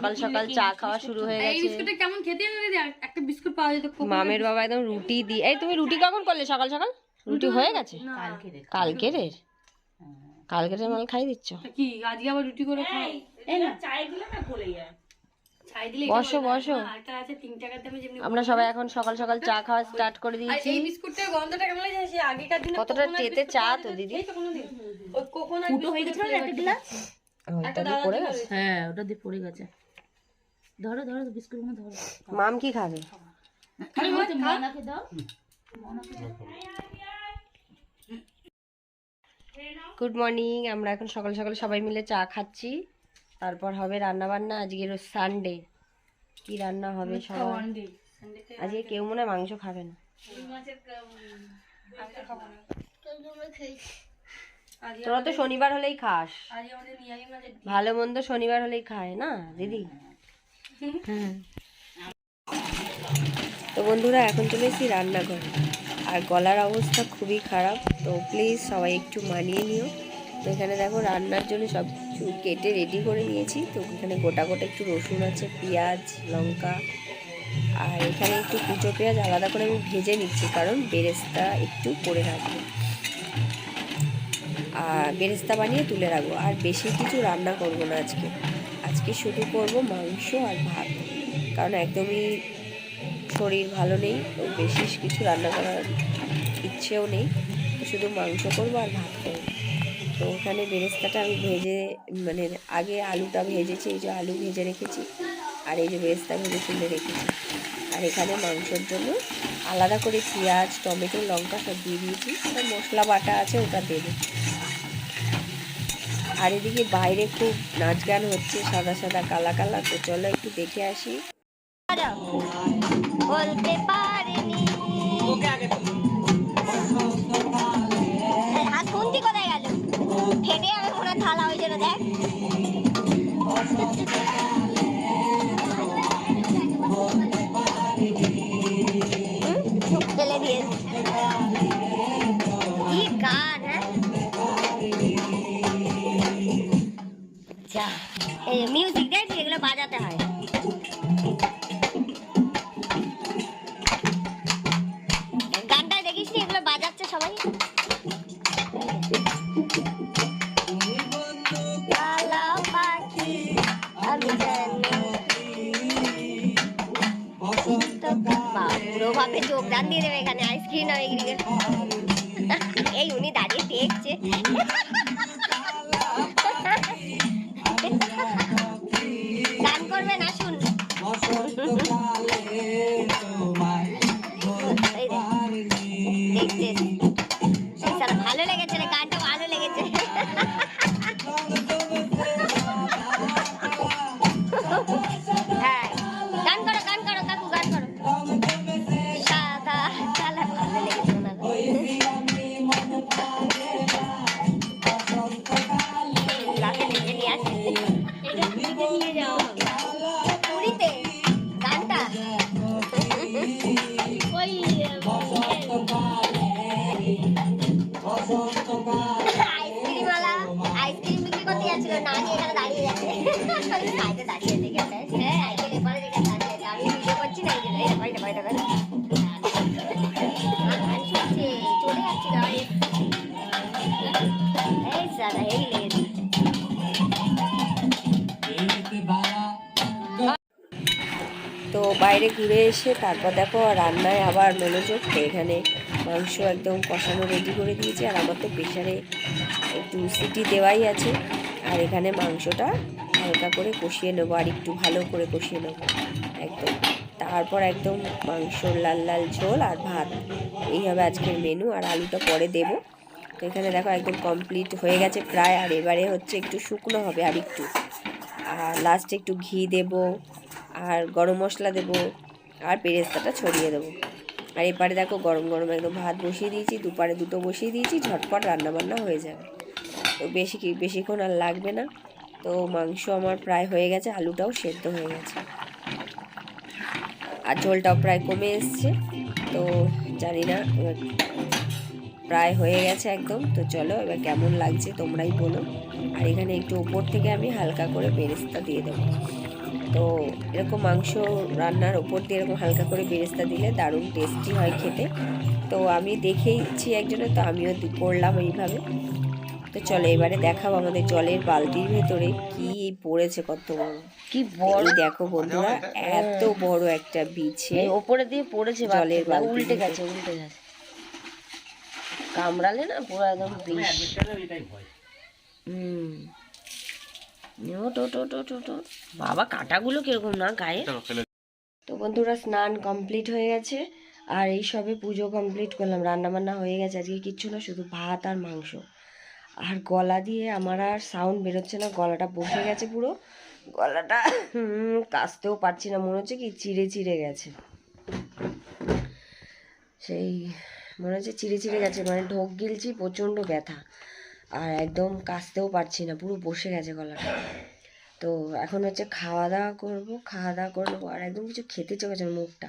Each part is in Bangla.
সকাল সকাল চা খাওয়া শুরু হয়ে গেছে। এই বিস্কুটটা কেমন খেতে একটা বিস্কুট পাওয়া যেত খুব মামের বাবা একদম রুটি দিয়ে এই তুমি রুটি কখন করলে সকাল সকাল? রুটি হয়ে গেছে? কালকের কালকের মাল খাই দিচ্ছ? কি আজকে আবার রুটি করে খাই ছাই দিলে বসো বসো। আরেকটা আছে তিন টাকার দামে আমরা সবাই এখন সকাল সকাল চা খাওয়া স্টার্ট করে দিয়েছি। এই বিস্কুটটার গন্ধটা কেমন লাগে আগেকার দিনে কতটা টেতে চা তো দিদি? এই কোকোনাট হয়ে গেছিল না একটা গ্লাস ওটা দিয়ে পড়ে গেছে। হ্যাঁ ওটা দিয়ে পড়ে গেছে। ধরো ধরো বিস্কুটগুলো ধরো। মাম কি খাবে? মনাকে দাও। গুড মর্নিং আমরা এখন সকাল সকাল সবাই মিলে চা খাচ্ছি। তারপর হবে রান্না বান্না আজকে সানডে কি রান্না হবে সবার? আজকে কেউ মনে হয় মাংস খাবে না। তোরা তো শনিবার হলেই খাস। ভালো মন্দ শনিবার হলেই খায় না দিদি? তো বন্ধুরা, এখন চলে এসেছি রান্নাঘরে। আর গলার অবস্থা খুবই খারাপ, তো প্লিজ সবাই একটু মানিয়ে নিও। তো এখানে দেখো, রান্নার জন্য সব কিছু কেটে রেডি করে নিয়েছি। তো এখানে গোটা গোটা একটু রসুন আছে, পেঁয়াজ, লঙ্কা। আর এখানে একটু কুচো পেঁয়াজ আলাদা করে আমি ভেজে নিচ্ছি, কারণ বেরেস্তা একটু করে রাখব। আর বেরেস্তা বানিয়ে তুলে রাখব। আর বেশি কিছু রান্না করব না আজকে। আজকে শুধু করব মাংস আর ভাত। কারণ একদমই শরীর ভালো নেই বেশি কিছু রান্না করার ইচ্ছেও নেই। শুধু মাংস করব আর ভাত করব। তো ওখানে বেরেস্তাটা আমি ভেজে মানে আগে আলুটা ভেজেছি, এই যে আলু ভেজে রেখেছি, আর এই যে বেরেস্তা ভেজে তুলে রেখেছি। আর এখানে মাংসর জন্য আলাদা করে পেঁয়াজ, টমেটো, লঙ্কা সব দিয়ে দিয়েছি। আর মশলা বাটা আছে ওটা দেবো আর এদিকে বাইরে খুব নাচ গান হচ্ছে সাদা সাদা কালা কালা তো চলো একটু দেখে আসি। বলতে পারিনি। হাত খুন্তি কোথায় গেল? ফেটে মনে থালা দেখ। ফেলে দিয়েছে বাজাতে হয়। দেখিস এগুলো বাজাচ্ছে সবাই? চোখ দিয়ে দেবে এখানে আইসক্রিম এই উনি দাঁড়িয়ে দেখছে। তো বাইরে ঘুরে এসে তারপর দেখো রান্নায় আবার মনোযোগ এখানে মাংস একদম কষানো রেডি করে দিয়েছি, আর আমার তো প্রেশারে একটু সিটি দেওয়াই আছে, আর এখানে মাংসটা হালকা করে কষিয়ে নেব আর একটু ভালো করে কষিয়ে নেব। একদম। তারপর একদম মাংসর লাল লাল ঝোল আর ভাত। এই হবে আজকের মেনু আর আলুটা পরে দেবো। তো এখানে দেখো একদম কমপ্লিট হয়ে গেছে প্রায়। আর এবারে হচ্ছে একটু শুকনো হবে আর একটু। আর লাস্টে একটু ঘি দেবো আর গরম মশলা দেবো আর পেরেস্তাটা ছড়িয়ে দেবো। আর এপারে দেখো গরম গরম একদম ভাত বসিয়ে দিয়েছি, দুপারে দুটো বসিয়ে দিয়েছি, ঝটপট রান্না বান্না হয়ে যাবে। তো বেশি বেশিক্ষণ আর লাগবে না। তো মাংস আমার প্রায় হয়ে গেছে, আলুটাও সেদ্ধ হয়ে গেছে। আর ঝোলটাও প্রায় কমে এসছে, তো জানি না প্রায় হয়ে গেছে একদম। তো চলো, এবার কেমন লাগছে তোমরাই বলো। আর এখানে একটু ওপর থেকে আমি হালকা করে বেরেস্তা দিয়ে দেবো। তো এরকম মাংস রান্নার ওপর দিয়ে এরকম হালকা করে বেরেস্তা দিলে দারুণ টেস্টি হয় খেতে। তো আমি দেখেইছি একজনের তো আমিও করলাম এইভাবে। তো চলো এবারে দেখাবো আমাদের জলের বালতির ভেতরে কি পড়েছে কত বড়। কি বড়? দেখো বন্ধুরা এত বড় একটা বিছে ওপরে দিয়ে পড়েছে জলের বালতি উল্টে গেছে উল্টে গেছে। কামড়ালে না পুরো একদম বিষ। হুম। ওট ওট। বাবা কাঁটাগুলো কীরকম না গায়ে তো বন্ধুরা স্নান কমপ্লিট হয়ে গেছে। আর এই সবে পুজো কমপ্লিট করলাম রান্না বান্না হয়ে গেছে। আজকে কিচ্ছু না শুধু ভাত আর মাংস। আর গলা দিয়ে আমার আর সাউন্ড বেরোচ্ছে না গলাটা বসে গেছে পুরো। গলাটা হুম, কাশতেও পারছি না মনে হচ্ছে কি চিড়ে চিড়ে গেছে। সেই মনে হচ্ছে চিড়ে চিড়ে গেছে মানে ঢোক গিলছি প্রচণ্ড ব্যথা। আর একদম কাশতেও পারছি না পুরো বসে গেছে গলাটা। তো এখন হচ্ছে খাওয়া দাওয়া করব খাওয়া দাওয়া করে নেব আর একদম কিছু খেতে চলেছে মুখটা।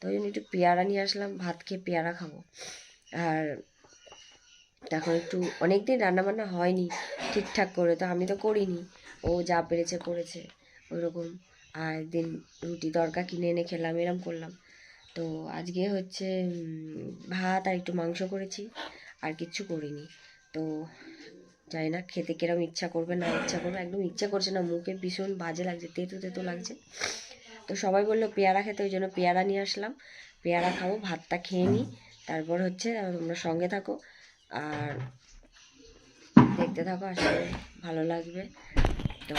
তো ওই জন্য একটু পেয়ারা নিয়ে আসলাম ভাত খেয়ে পেয়ারা খাব। আর এখন একটু অনেক দিন রান্নাবান্না হয়নি ঠিকঠাক করে, তো আমি তো করিনি। ও যা পেরেছে করেছে ওইরকম আর একদিন রুটি তরকা কিনে এনে খেলাম, এরম করলাম। তো আজকে হচ্ছে ভাত আর একটু মাংস করেছি, আর কিচ্ছু করিনি। তো জানি না খেতে কিরম ইচ্ছা করবে, না ইচ্ছা করবে, একদম ইচ্ছা করছে না, মুখে ভীষণ বাজে লাগছে, তেতো তেতো লাগছে। তো সবাই বলল পেয়ারা খেতে, ওই জন্য পেয়ারা নিয়ে আসলাম। পেয়ারা খাব, ভাতটা খেয়ে নিই, তারপর হচ্ছে তোমরা সঙ্গে থাকো। আর দেখতে থাকো আসলে ভালো লাগবে। তো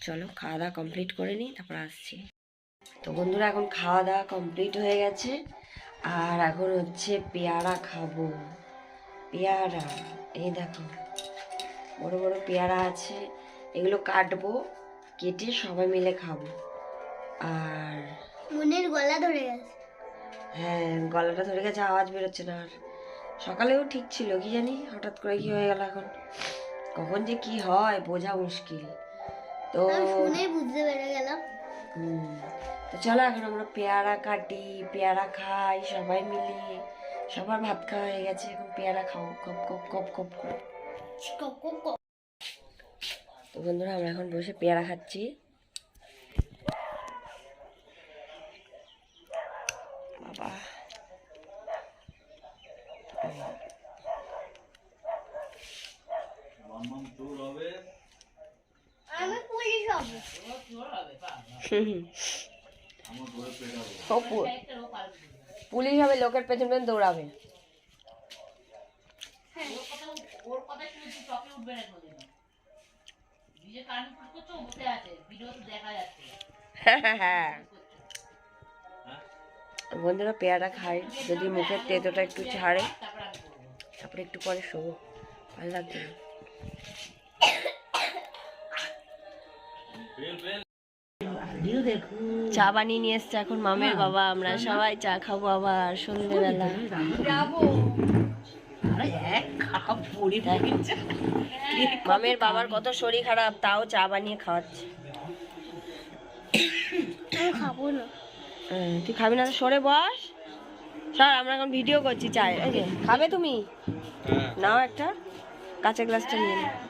চলো খাওয়া দাওয়া কমপ্লিট করে নিই তারপর আসছি। তো বন্ধুরা এখন খাওয়া দাওয়া কমপ্লিট হয়ে গেছে। আর এখন হচ্ছে পেয়ারা খাব। পেয়ারা এই দেখো বড় বড় পেয়ারা আছে। এগুলো কাটবো কেটে সবাই মিলে খাব। আর মনের গলা ধরে গেছে। হ্যাঁ গলাটা ধরে গেছে আওয়াজ বেরোচ্ছে না আর। সকালেও ঠিক ছিল কি জানি? হঠাৎ করে কি হয়ে গেল এখন? কখন যে কি হয় বোঝা মুশকিল। তো শুনে বুঝতে পেরে গেলাম। তো চলো এখন আমরা পেয়ারা কাটি পেয়ারা খাই সবাই মিলে। সবার ভাত খাওয়া হয়ে গেছে এখন পেয়ারা খাও। কপ কপ কপ কপ করে কক। তো বন্ধুরা আমরা এখন বসে পেয়ারা খাচ্ছি বাবা আমি পুলিশ হব ও পু- পুলিশ হবে লোকের পেছন পেছন দৌড়াবে। যাচ্ছে। হ্যাঁ। বন্ধুরা পেয়ারা খাই। যদি মুখের তেতোটা একটু ছাড়ে তারপর একটু পরে শোবো। ভালো লাগছে দেখো চা বানিয়ে নিয়ে এসছে এখন মামের বাবা আমরা সবাই চা খাব আবার সন্ধ্যেবেলা পড়েছে মামের বাবার কত শরীর খারাপ তাও চা বানিয়ে খাওয়াচ্ছে। খাব না। হ্যাঁ, তুই খাবি না তো সরে বস। স্যার আমরা এখন ভিডিও করছি চায় খাবে তুমি? নাও একটা কাঁচা গ্লাসটা নিয়ে নাও।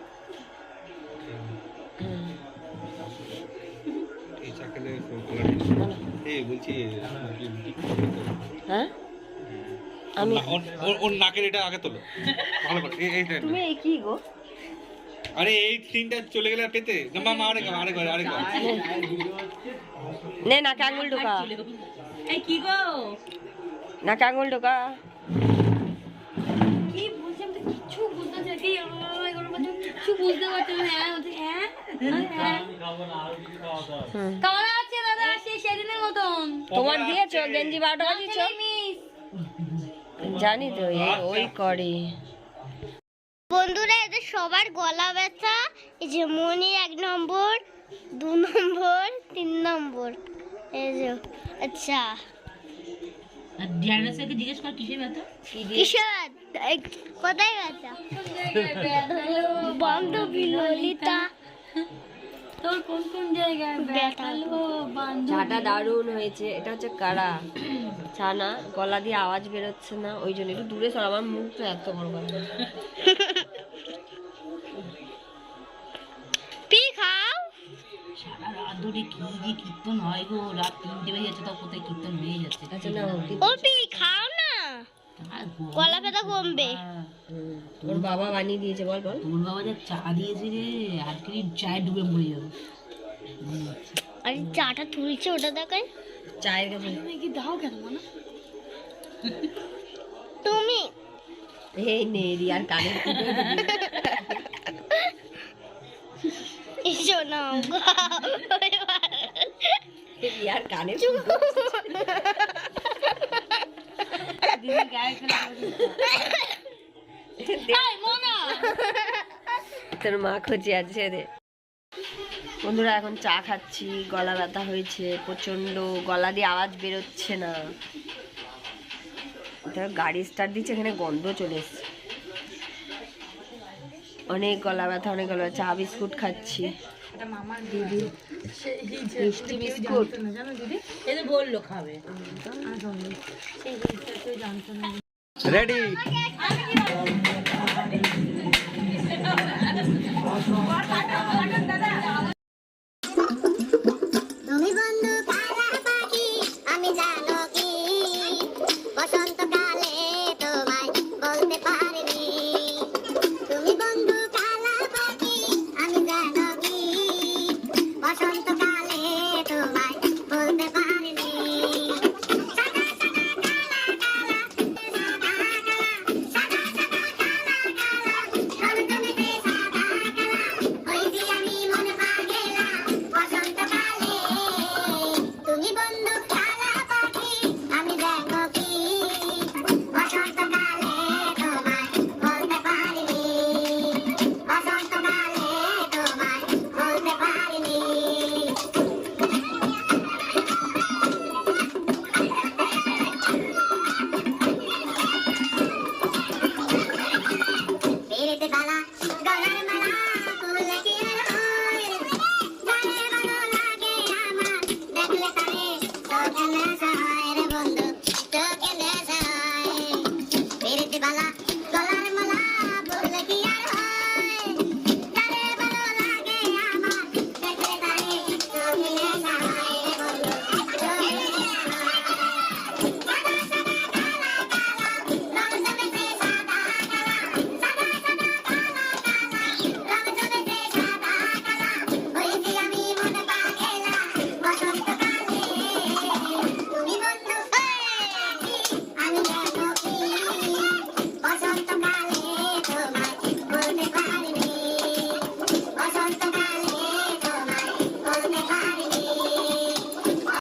হ্যাঁ? আমি ওর- ওর- ওর নাকের এটা আগে তোলো। ভালো করে তুমি এই। কি গো? আরে এই সিনটা চলে গেলে আর পেতে? না মা মা আরেক আরেক আরেক নে নাকে আঙুল ঢোকা। এই কি গো? নাকে আঙুল ঢোকা। কি বলছি তো কিচ্ছু বুঝতে। কি পারছি না। আছে দাদা সেই সেদিনের মতন তোমার দিয়েছ গেঞ্জি বারোটা বাজিয়েছো জানি তো ওই করে। বন্ধুরা এদের সবার গলা ব্যথা। এই যে মনি এক নম্বর দু নম্বর তিন নম্বর। এই যে আচ্ছা। আর জিজ্ঞেস কর কিসে ব্যথা? কিশোর এই কোথায় ব্যথা? বান্ধবী ললিতা তোর কোন কোন জায়গায় ব্যথালো চাটা দারুণ হয়েছে এটা হচ্ছে কারা? চা না গলা দিয়ে আওয়াজ বেরোচ্ছে না ওই জন্য একটু দূরে সর আমার মুখ তো এত বড় গলা পি খাও। সারা রাত ধরে কি যে কীর্তন হয় গো রাত তিনটে বেজে যাচ্ছে তাও কোথায় কীর্তন হয়ে যাচ্ছে? আচ্ছা না অপি খাও। আর গলা ব্যথা কমবে। ওর বাবা বানিয়ে দিয়েছে বল বল। তোর বাবা যা চা দিয়েছে রে আর কি চায় ডুবে মরে যাবে। আর চাটা তুলছে ওটা দেখায়। চায়ের কাছে। কি দাও কেন মানে? তুমি। এই নে রিয়ার কানের ফুটো এসো না রিয়ার কানের ফুটো তোর মা খোঁজে আছে রে। বন্ধুরা, এখন চা খাচ্ছি, গলা ব্যথা হয়েছে প্রচণ্ড গলা দিয়ে আওয়াজ বেরোচ্ছে না। গাড়ি স্টার্ট দিচ্ছে, এখানে গন্ধ চলে অনেক গলা ব্যথা, অনেক গলা। চা, বিস্কুট খাচ্ছি। দিদি মিষ্টি বিস্কুট। এই এদের বলল খাবে। রেডি তুমি বন্ধু পাখি আমি জানো কি Bye.